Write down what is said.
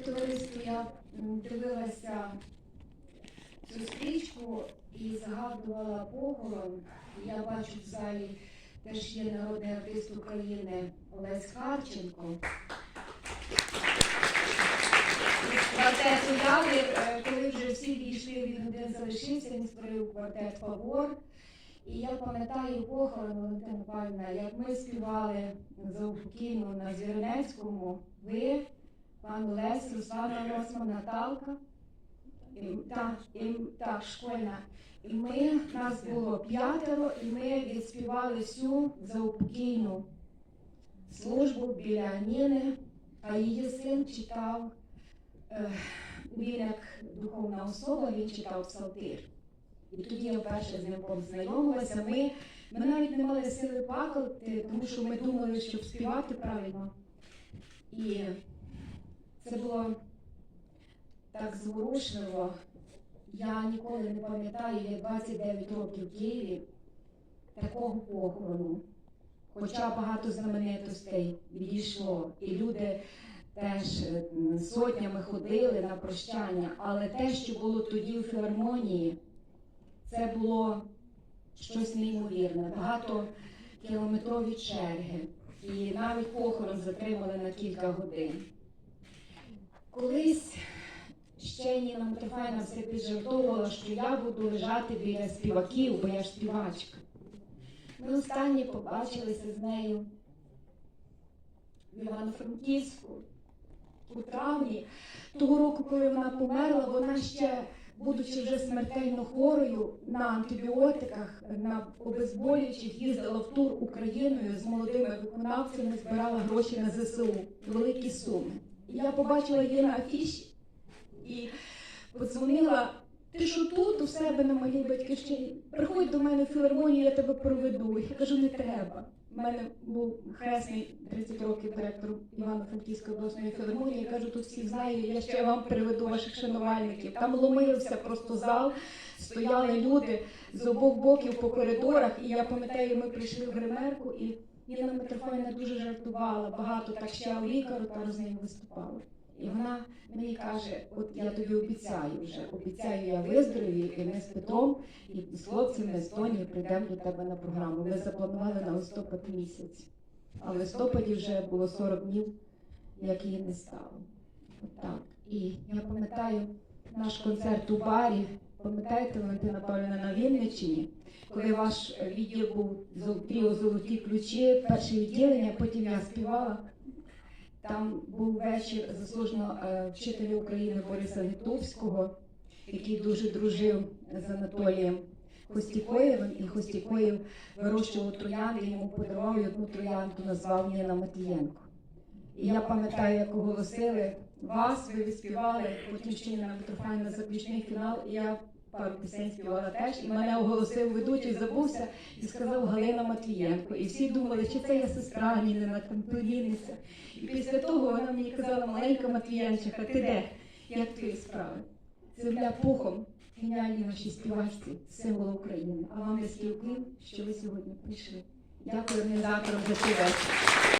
Товариство, я дивилася цю стрічку і згадувала похорон. Я бачу в залі теж є народний артист України Олесь Харченко. Квартет уяви, е, коли вже всі війшли, він один залишився, він створив квартет Фавор. І я пам'ятаю похорон Валентина Павлівна, як ми співали за упокійну на Звірнецькому, ви, пан Олесь, Руслана Росман, Наталка. І, так, і, так, школьна. І ми, нас було п'ятеро, і ми відспівали всю заупокійну службу біля Ніни, а її син читав, е, він як духовна особа, він читав псалтир. І тоді я вперше з ним познайомилася. Ми, ми навіть не мали сили плакати, тому що ми думали, щоб співати правильно. І це було так зворушливо. Я ніколи не пам'ятаю, як 29 років в Києві такого похорону. Хоча багато знаменитостей відійшло, і люди теж сотнями ходили на прощання, але те, що було тоді у філармонії, це було щось неймовірне. Багато кілометрові черги. І навіть похорон затримали на кілька годин. Колись ще Ніна Митрофанівна все піджартовувала, що я буду лежати біля співаків, бо я ж співачка. Ми останні побачилися з нею в Івано-Франківську у травні. Того року, коли вона померла, вона ще, будучи вже смертельно хворою на антибіотиках, на обезболюючих, їздила в тур Україною з молодими виконавцями, збирала гроші на ЗСУ, великі суми. Я побачила її на афіші і подзвонила. Ти що тут у себе на малій батьківщині? Приходь до мене в філармонію, я тебе проведу. Я кажу, не треба. У мене був хресний 30 років директор Івано-Франківської обласної філармонії. Я кажу, тут всіх знаю, я ще вам приведу ваших шанувальників. Там ломився просто зал, стояли люди з обох боків по коридорах. І я пам'ятаю, ми прийшли в гримерку, і Ніна Митрофанівна дуже жартувала, багато так ще у лікару там з нею виступала. І вона мені каже: от я тобі обіцяю вже, обіцяю, я виздоровію, і ми з Петром і з хлопцями з Тоні прийдемо до тебе на програму. Ми запланували на листопад місяць. А в листопаді вже було 40 днів, як її не стало. Отак. І я пам'ятаю наш концерт у барі. Пам'ятаєте, Валентина Павлівна, на Вінниччині, коли ваш відділ був тріо золоті ключі, перше відділення, потім я співала. Там був вечір заслуженого е, вчителя України Бориса Литовського, який дуже дружив з Анатолієм Хостікоєвим, і Хостікоєв вирощував троянди, йому подарував і одну троянду, назвав Ніна Матієнко. І я пам'ятаю, як оголосили вас, ви відспівали, потім ще Ніна Митрофанівна заключний фінал, і я співала теж, і мене оголосив ведучий, забувся і сказав Галина Матвієнко. І всі думали, чи це я сестра Ніна, там. І після того вона мені казала, маленька Матвієнчиха, ти де? Як твої справи? Земля пухом, геніальні наші співачці, символ України. А вам низький уклін, що ви сьогодні прийшли. Дякую організаторам за цей вечір.